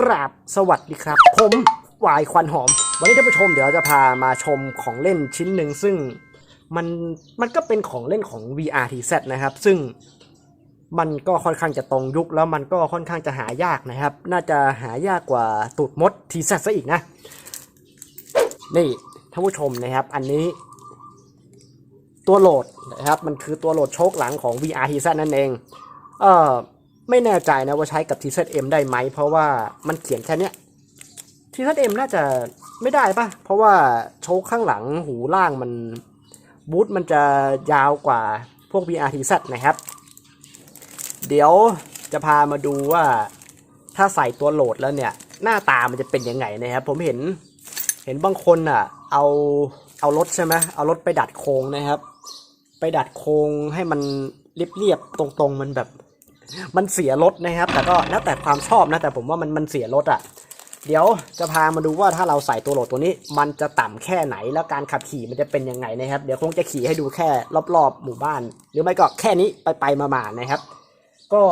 กราบสวัสดีครับ ผมวายควันหอม วันนี้ท่านผู้ชมเดี๋ยวจะพามาชมของเล่นชิ้นหนึ่งซึ่งมันมันก็เป็นของเล่นของ VRTZ นะครับ ซึ่งมันก็ค่อนข้างจะตรงยุคแล้วมันก็ค่อนข้างจะหายากนะครับ น่าจะหายากกว่าตูดมด TZ ซะอีกนะ นี่ท่านผู้ชมนะครับอันนี้ ตัวโหลดนะครับ มันคือตัวโหลดโชคหลังของ VRTZ นั่นเอง เออ ไม่แน่ใจนะว่าใช้กับ TZM ได้ไหม เพราะว่ามันเขียนแค่นี้ย TZM น่าจะไม่ได้ปะเพราะว่าโชคข้างหลังหูล่างมันบูทมันจะยาวกว่าพวก VRTZ นะครับ เดี๋ยวจะพามาดูว่าถ้าใส่ตัวโหลดแล้วเนี่ย หน้าตามันจะเป็นยังไงนะครับ ผมเห็นเห็นบางคนอะ เอาเอารถใช่ไหมเอารถไปดัดโครงนะครับ ไปดัดโครงให้มันเรียบๆตรงๆมันแบบ มันเสียรถนะครับ แต่ก็แล้วแต่ความชอบนะ แต่ผมว่ามันมันเสียรถอะ่ะ เดี๋ยวจะพามาดูว่าถ้าเราใส่ตัวโหลดตัวนี้ มันจะต่ำแค่ไหนแล้วการขับขี่มันจะเป็นยังไงนะครับ เดี๋ยวคงจะขี่ให้ดูแค่รอบๆหมู่บ้าน หรือไม่ก็แค่นี้ไปไปๆมาๆนะครับ ก็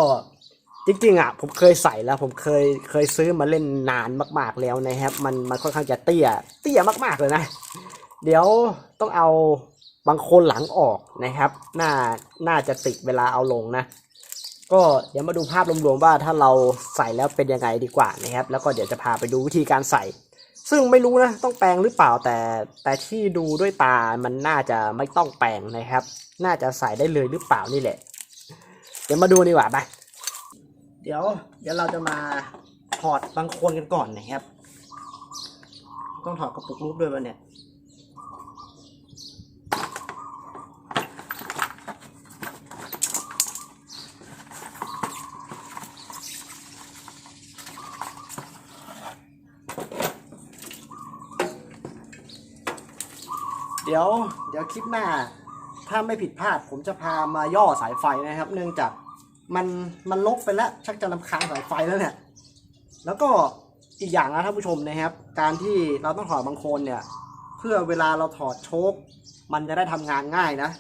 จริงๆอะผมเคยใส่แล้วผมเคยเคยซื้อมาเล่นนานมาก ๆแล้วนะครับ มันมันค่อนข้างจะเตี้ย เตี้ยมากๆเลยนะ เดี๋ยวต้องเอาบางคนหลังออกนะครับ น่าน่าจะติดเวลาเอาลงนะ ก็เดี๋ยวมาดูภาพรวมๆว่าถ้าเราใส่แล้วเป็นยังไงดีกว่านะครับ แล้วก็เดี๋ยวจะพาไปดูวิธีการใส่ ซึ่งไม่รู้นะต้องแปลงหรือเปล่าแต่แต่ที่ดูด้วยตามันน่าจะไม่ต้องแปลงนะครับ น่าจะใส่ได้เลยหรือเปล่านี่แหละ เดี๋ยวมาดูดีกว่าไปเดี๋ยว เดี๋ยวเราจะมาถอดบางโคนกันก่อนนะครับ ต้องถอดกระปุกรูปด้วยวะเนี่ย เดี๋ยวเดี๋ยวคลิปหน้า ถ้าไม่ผิดพลาดผมจะพามาย่อสายไฟนะครับ เนื่องจากมันมันลกไปแล้ว ชักจะลำคาญสายไฟแล้วเนี่ย แล้วก็อีกอย่างนะท่านผู้ชมนะครับ การที่เราต้องถอดบางโคนเนี่ย เพื่อเวลาเราถอดโชคมันจะได้ทำงานง่ายนะ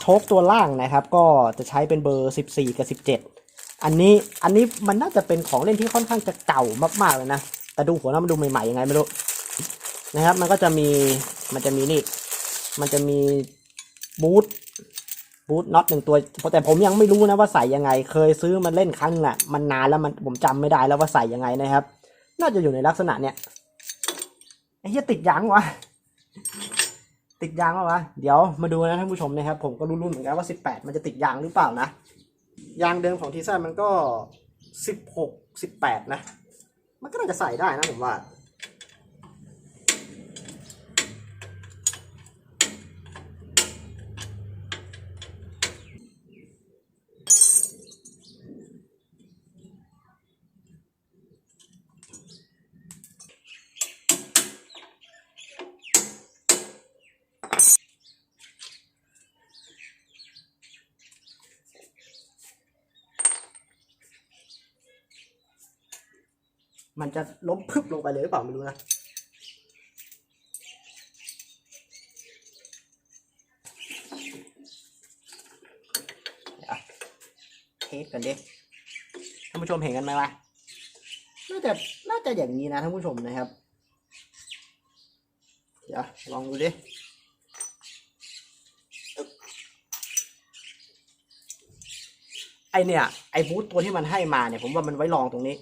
โชคตัวล่างนะครับ ก็จะใช้เป็นเบอร์ 14 กับ 17 อันนี้อันนี้มันน่าจะเป็นของเล่นที่ค่อนข้างจะเก่ามากๆเลยนะแต่ดูหัวน้ามันดูใหม่ๆยังไงไม่รู้นะครับ มันก็จะมี มันจะมีนี่ มันจะมีบูทบูทน็อตหนึ่งตัว แต่ผมยังไม่รู้นะว่าใส่ยังไง เคยซื้อมันเล่นครั้งแหละมันนานแล้วมันผมจำไม่ได้แล้วว่าใส่ยังไงนะครับ น่าจะอยู่ในลักษณะเนี้ยไอ้เหี้ยติดยางวะติดยางวะวะ เดี๋ยวมาดูนะท่านผู้ชมนะครับ ผมก็รู้ๆเหมือนกันว่า 18 มันจะติดยางหรือเปล่านะ ยางเดิมของทีซ่ามันก็ 16 18 นะ มันก็น่าจะใส่ได้นะผมว่า มันจะล้มพึบลงไปเลยหรือเปล่าไม่รู้นะเดี๋ยวเทสกันดิท่านผู้ชมเห็นกันไหมวะน่าจะน่าจะอย่างนี้นะท่านผู้ชมนะครับ เดี๋ยวลองดูดิไอเนี่ยไอบูทตัวที่มันให้มาเนี่ยผมว่ามันไว้ลองตรงนี้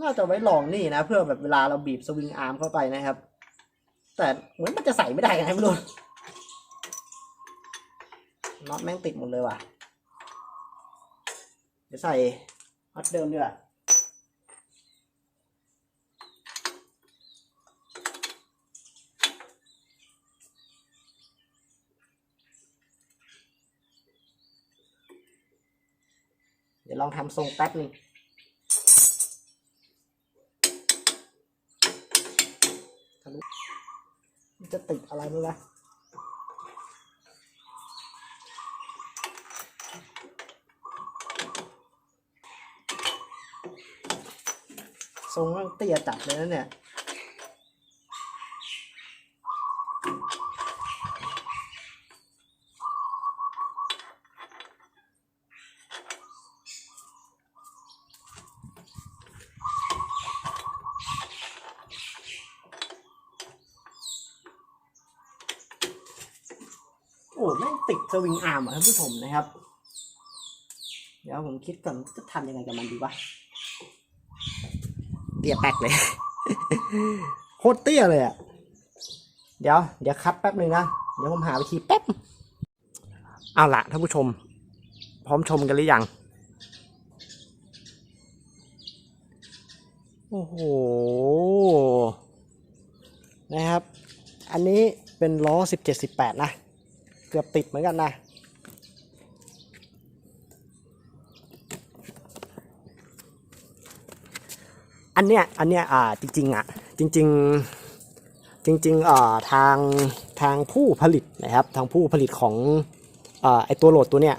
น่าจะไว้ลองนี่นะ เพื่อแบบเวลาเราบีบสวิงอาร์มเข้าไปนะครับ แต่เหมือนมันจะใส่ไม่ได้ไงไม่รู้น็อตแม่งติดหมดเลยว่ะ เดี๋ยวใส่น็อตเดิมดีกว่าเดี๋ยวลองทำทรงแป๊บนึง มันจะติดอะไรไหมวะทรงมันเตี้ยจัดเลยนะเนี่ย แม่งติดสวิงอาร์มอะท่านผู้ชมนะครับ เดี๋ยวผมคิดก่อนจะทำยังไงกับมันดีวะเตี้ยแป๊กเลยโคตรเตี้ยเลยอะ เดี๋ยว เดี๋ยวคัดแป๊บหนึ่งนะ เดี๋ยวผมหาวิธีแป๊บ เอาละท่านผู้ชม พร้อมชมกันหรือยัง โอ้โห นะครับ อันนี้เป็นล้อสิบเจ็ดสิบแปดนะ เกือบติดเหมือนกันนะ อันเนี้ย อันเนี้ย อ่า จริงๆอะ จริง ๆ จริงๆอ่าทาง ทางผู้ผลิตนะครับ ทางผู้ผลิตของอ่าไอตัวโหลดตัวเนี้ย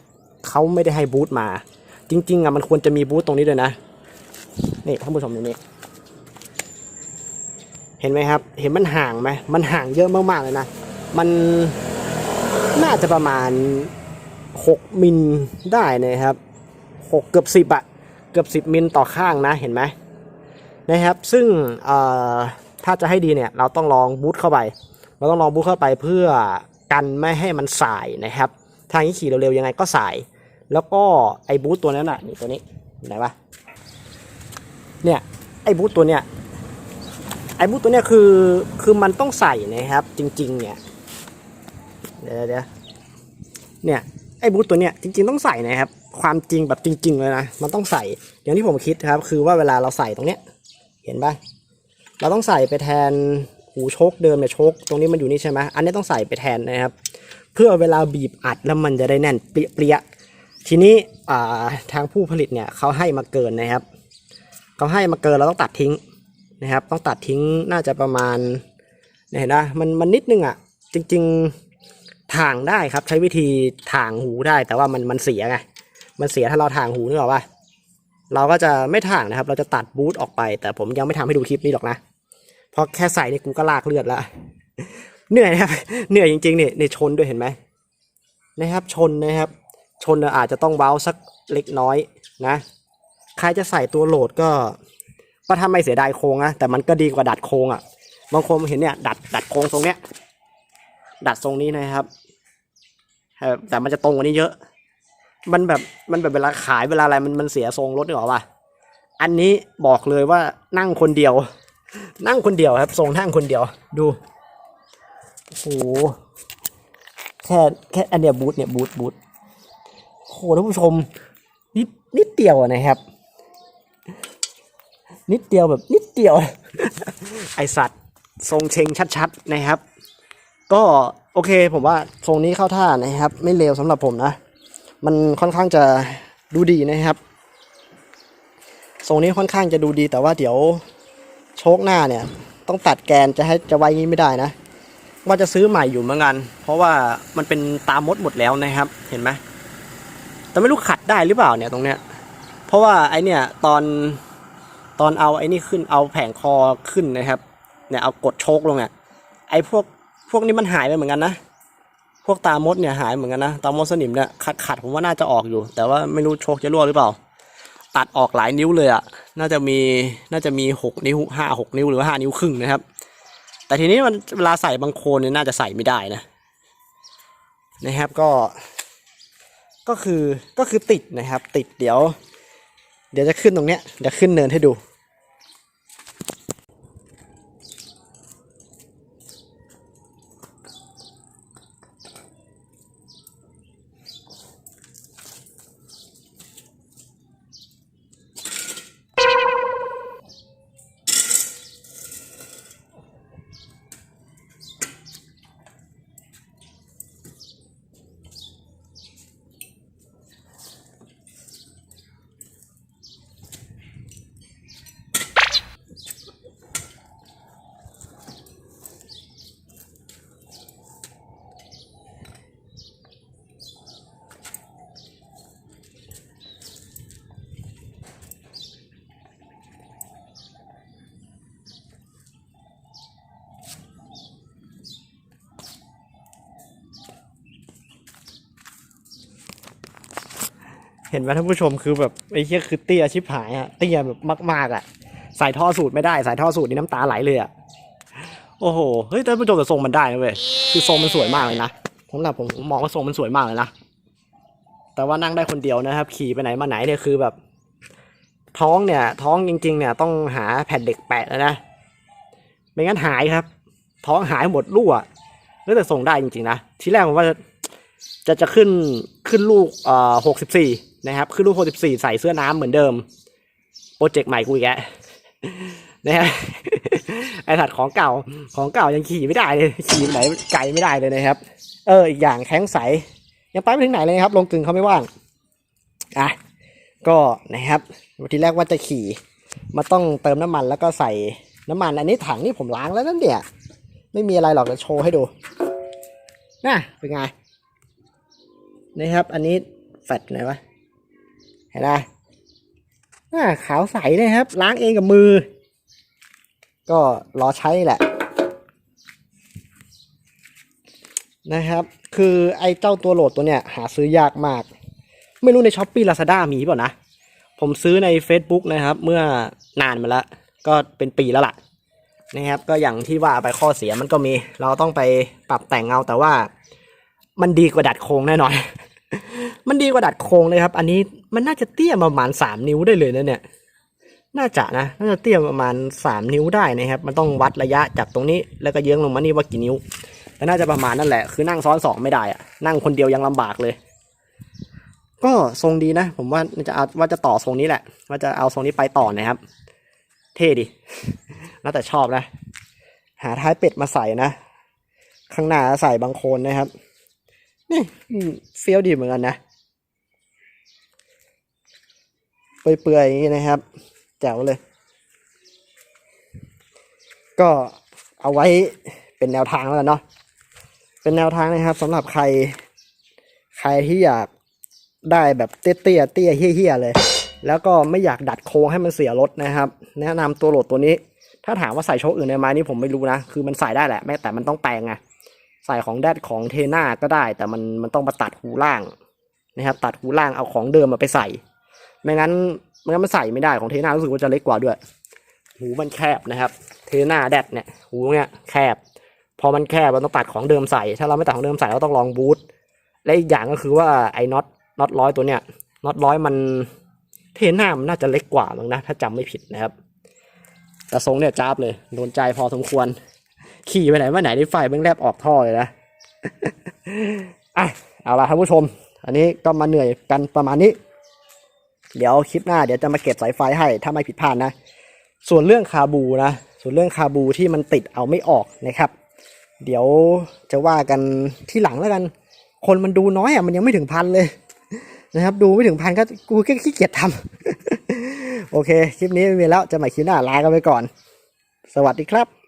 เขาไม่ได้ให้บูทมา จริง ๆอะมันควรจะมีบูทตรงนี้ด้วยนะ นี่ท่านผู้ชมดูนี่เห็นไหมครับ เห็นมันห่างไหมมันห่างเยอะมากๆเลยนะ มัน น่าจะประมาณ 6 มิลได้นะครับ 6 เกือบ 10อะเกือบ 10 มิลต่อข้างนะเห็นไหมนะครับ ซึ่งถ้าจะให้ดีเนี่ยเราต้องลองบูทเข้าไป เราต้องลองบูทเข้าไปเพื่อกันไม่ให้มันสายนะครับ ทางนี้ขี่เร็วๆยังไงก็สาย แล้วก็ไอ้บูทตัวนั้นน่ะนี่ตัวนี้ไหนวะเนี่ยไอ้บูทตัวเนี้ยไอ้บูทตัวเนี้ยคือคือมันต้องใส่นะครับจริงๆเนี่ย เดี๋ยวเดี๋ยวเนี่ยไอ้บูทตัวเนี้ยจริงๆต้องใส่นะครับ ความจริงแบบจริง ๆ เลยนะ มันต้องใส่ อย่างที่ผมคิดครับ คือว่าเวลาเราใส่ตรงเนี้ย เห็นปะเราต้องใส่ไปแทนหูโชคเดิมเนี่ยโชคตรงนี้มันอยู่นี่ใช่ไหมอันนี้ต้องใส่ไปแทนนะครับ เพื่อเวลาบีบอัดแล้วมันจะได้แน่นเปรี้ยๆทีนี้ทางผู้ผลิตเนี่ยเขาให้มาเกินนะครับเขาให้มาเกินเราต้องตัดทิ้งนะครับ ต้องตัดทิ้งน่าจะประมาณเนี่ยเห็นนะมันมันนิดนึงอะ จริง ๆ ถ่างได้ครับ ใช้วิธีถ่างหูได้ แต่ว่ามันมันเสียไงมันเสียถ้าเราถ่างหูนึกออกปะเราก็จะไม่ถ่างนะครับ เราจะตัดบูทออกไป แต่ผมยังไม่ทำให้ดูคลิปนี้หรอกนะเพราะแค่ใส่นี่กูก็ลากเลือดละเหนื่อยนะครับเหนื่อยจริงๆเนี่ยในชนด้วยเห็นไหมนะครับ ชนนะครับ ชนอาจจะต้องเว้าสักเล็กน้อยนะ ใครจะใส่ตัวโหลดก็ก็ถ้าไม่เสียดายโครงนะแต่มันก็ดีกว่าดัดโครงอะ่ะบางคนเห็นเนี่ยดัดดัดโครงทรงเนี้ย ดัดทรงนี้นะครับ แต่มันจะตรงกว่านี้เยอะ มันแบบมันแบบเวลาขายเวลาอะไรมันมันเสียทรงรถนึกออกป่ะอันนี้บอกเลยว่านั่งคนเดียว นั่งคนเดียวครับ ทรงนั่งคนเดียว ดูโอ้โหแค่แค่อันเนี้ยบูทเนี่ยบูทบูทโอ้โหท่านผู้ชม นิดนิดเดียวนะครับ นิดเดียวแบบนิดเดียว ไอสัตว์ ทรงเชงชัดๆนะครับ ก็โอเคผมว่าทรงนี้เข้าท่านะครับ ไม่เลวสำหรับผมนะ มันค่อนข้างจะดูดีนะครับทรงนี้ค่อนข้างจะดูดีแต่ว่าเดี๋ยวโชคหน้าเนี่ย ต้องตัดแกนจะให้จะไว้งี้ไม่ได้นะ ว่าจะซื้อใหม่อยู่เหมือนกัน เพราะว่ามันเป็นตามมดหมดแล้วนะครับ เห็นไหมแต่ไม่รู้ขัดได้หรือเปล่าเนี่ยตรงเนี้ย เพราะว่าไอเนี่ยตอนตอนเอาไอ้นี่ขึ้นเอาแผงคอขึ้นนะครับ เนี่ยเอากดโชกลงเนี่ยไอพวก พวกนี้มันหายไปเหมือนกันนะ พวกตามดเนี่ยหายเหมือนกันนะ ตามดสนิมเนี่ยขัดขัดผมว่าน่าจะออกอยู่ แต่ว่าไม่รู้โชคจะรั่วหรือเปล่า ตัดออกหลายนิ้วเลยอะ่ะ น่าจะมี น่าจะมีหกนิ้วห้าหกนิ้วหรือว่าห้านิ้วครึ่งนะครับ แต่ทีนี้มันเวลาใส่บางโคนเนี่ยน่าจะใส่ไม่ได้นะ นะครับก็ ก็คือ ก็คือติดนะครับ ติดเดี๋ยว เดี๋ยวจะขึ้นตรงเนี้ย เดี๋ยวขึ้นเนินให้ดู เห็นไหมท่านผู้ชมคือแบบไอ้เหี้ยคือเตี้ยชิบหายอะเตี้ยแบบมากๆอะใส่ท่อสูตรไม่ได้ใส่ท่อสูตรนี่น้ำตาไหลเลยอะโอ้โหเฮ้ยท่านผู้ชมแต่ทรงมันได้นะเว้ยคือทรงมันสวยมากเลยนะสำหรับผมมองว่าทรงมันสวยมากเลยนะแต่ว่านั่งได้คนเดียวนะครับ ขี่ไปไหนมาไหนเนี่ยคือแบบ ท้องเนี่ย ท้องจริง ๆ เนี่ยต้องหาแผ่นเหล็กแปะแล้วนะไม่งั้นหายครับ ท้องหายหมดรั่วแล้วแต่ส่งได้จริงๆนะทีแรกผมว่าจะจะจะขึ้น ขึ้นลูกเอ่อหกสิบสี่นะครับ ขึ้นลูกหกสิบสี่ใส่เสื้อน้ำเหมือนเดิม โปรเจกต์ใหม่กูอีกแล้วนะฮะไอสัตว์ของเก่าของเก่ายังขี่ไม่ได้เลยขี่ไหนไกลไม่ได้เลยนะครับ เอออีกอย่างแข้งใสยังไปไม่ถึงไหนเลยนะครับ ลงกึ่งเขาไม่ว่างอะก็นะครับวันที่แรกว่าจะขี่มาต้องเติมน้ำมันแล้วก็ใส่น้ำมัน อันนี้ถังนี่ผมล้างแล้วนั่นเนี่ย ไม่มีอะไรหรอกจะโชว์ให้ดูน่ะเป็นไง นะครับ อันนี้แฟดไหนวะเห็นไหมน่าขาวใสเลยครับ ล้างเองกับมือ ก็รอใช้แหละ นะครับ คือไอ้เจ้าตัวโหลดตัวเนี้ยหาซื้อยากมาก ไม่รู้ในช้อปปี้ลาซาด้ามีเปล่านะ ผมซื้อใน Facebook นะครับ เมื่อนานมาแล้ว ก็เป็นปีแล้วล่ะ นะครับ ก็อย่างที่ว่าไปข้อเสียมันก็มี เราต้องไปปรับแต่งเอาแต่ว่า มันดีกว่าดัดโครงแน่นอน มันดีกว่าดัดโครงเลยครับ อันนี้มันน่าจะเตี้ยประมาณสามนิ้วได้เลยนะเนี่ย น่าจะนะ น่าจะเตี้ยประมาณสามนิ้วได้นะครับ มันต้องวัดระยะจากตรงนี้แล้วก็เยื้องลงมานี่ว่ากี่นิ้วแต่น่าจะประมาณนั่นแหละ คือนั่งซ้อนสองไม่ได้อะนั่งคนเดียวยังลำบากเลย ก็ทรงดีนะ ผมว่าจะเอาว่าจะต่อทรงนี้แหละ ว่าจะเอาทรงนี้ไปต่อนะครับ เท่ดิแล้วแต่ชอบนะ หาท้ายเป็ดมาใส่นะ ข้างหน้าใส่บางโคนนะครับ นี่เฟี้ยวดีเหมือนกันนะ เปื่อยๆอย่างนี้นะครับ แจ๋วเลย ก็เอาไว้เป็นแนวทางแล้วกันเนาะ เป็นแนวทางนะครับสำหรับใคร ใครที่อยากได้แบบเตี้ยๆเตี้ยเฮี้ยๆเลย แล้วก็ไม่อยากดัดโค้งให้มันเสียรถนะครับ แนะนำตัวโหลดตัวนี้ ถ้าถามว่าใส่โชคอื่นได้ไหมนี่ผมไม่รู้นะ คือมันใส่ได้แหละแม้แต่มันต้องแปลงไง ใส่ของแดดของเทน่าก็ได้ แต่มันมันต้องมาตัดหูล่างนะครับตัดหูล่างเอาของเดิมมาไปใส่ ไม่งั้นไม่งั้นมันใส่ไม่ได้ของเทน่ารู้สึกว่าจะเล็กกว่าด้วย หูมันแคบนะครับ เทน่าแดดเนี่ยหูเนี่ยแคบ พอมันแคบเราต้องตัดของเดิมใส่ ถ้าเราไม่ตัดของเดิมใส่เราต้องลองบูทและอีกอย่างก็คือว่าไอ้น็อตน็อตร้อยตัวเนี้ยน็อตร้อยมันเทน่ามันน่าจะเล็กกว่ามั้งนะถ้าจำไม่ผิดนะครับ แต่ทรงเนี่ยจ้าบเลยโดนใจพอสมควร ขี่ไปไหนมาไหนนี่ไฟแม่งแลบออกท่อเลยนะอะเอาละท่านผู้ชม อันนี้ก็มาเหนื่อยกันประมาณนี้ เดี๋ยวคลิปหน้าเดี๋ยวจะมาเก็บสายไฟให้ถ้าไม่ผิดพลาดนะ ส่วนเรื่องคาบูนะ ส่วนเรื่องคาบูที่มันติดเอาไม่ออกนะครับ เดี๋ยวจะว่ากันที่หลังแล้วกัน คนมันดูน้อยอะมันยังไม่ถึงพันเลยนะครับ ดูไม่ถึงพันก็กูแค่ขี้เกียจทำโอเค คลิปนี้ไม่มีแล้วจะใหม่คลิปหน้าลากันไปก่อน สวัสดีครับ